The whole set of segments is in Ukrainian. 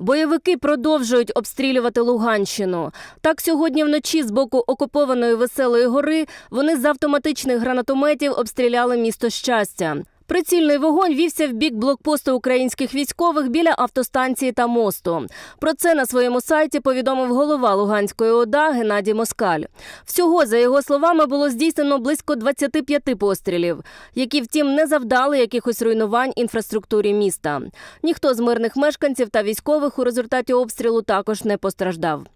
Бойовики продовжують обстрілювати Луганщину. Так, сьогодні вночі з боку окупованої веселої гори вони з автоматичних гранатометів обстріляли місто щастя. Прицільний вогонь вівся в бік блокпосту українських військових біля автостанції та мосту. Про це на своєму сайті повідомив голова Луганської ОДА Геннадій Москаль. Всього, за його словами, було здійснено близько 25 пострілів, які, втім, не завдали якихось руйнувань інфраструктурі міста. Ніхто з мирних мешканців та військових у результаті обстрілу також не постраждав.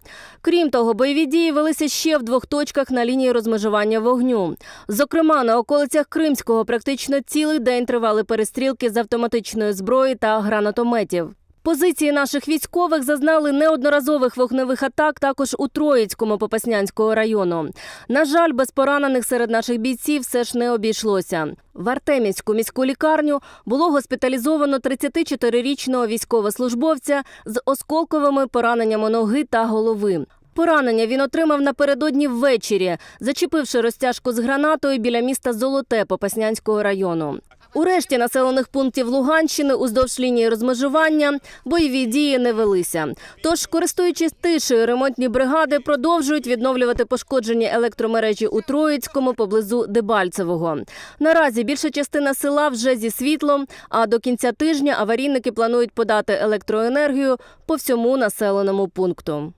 Крім того, бойові дії велися ще в двох точках на лінії розмежування вогню. Зокрема, на околицях Кримського практично цілий день тривали перестрілки з автоматичної зброї та гранатометів. Позиції наших військових зазнали неодноразових вогневих атак також у Троїцькому Попаснянського району. На жаль, без поранених серед наших бійців все ж не обійшлося. В Артемівську міську лікарню було госпіталізовано 34-річного військовослужбовця з осколковими пораненнями ноги та голови. Поранення він отримав напередодні ввечері, зачепивши розтяжку з гранатою біля міста Золоте Попаснянського району. У решті населених пунктів Луганщини уздовж лінії розмежування бойові дії не велися. Тож, користуючись тишею, ремонтні бригади продовжують відновлювати пошкоджені електромережі у Троїцькому поблизу Дебальцевого. Наразі більша частина села вже зі світлом. А до кінця тижня аварійники планують подати електроенергію по всьому населеному пункту.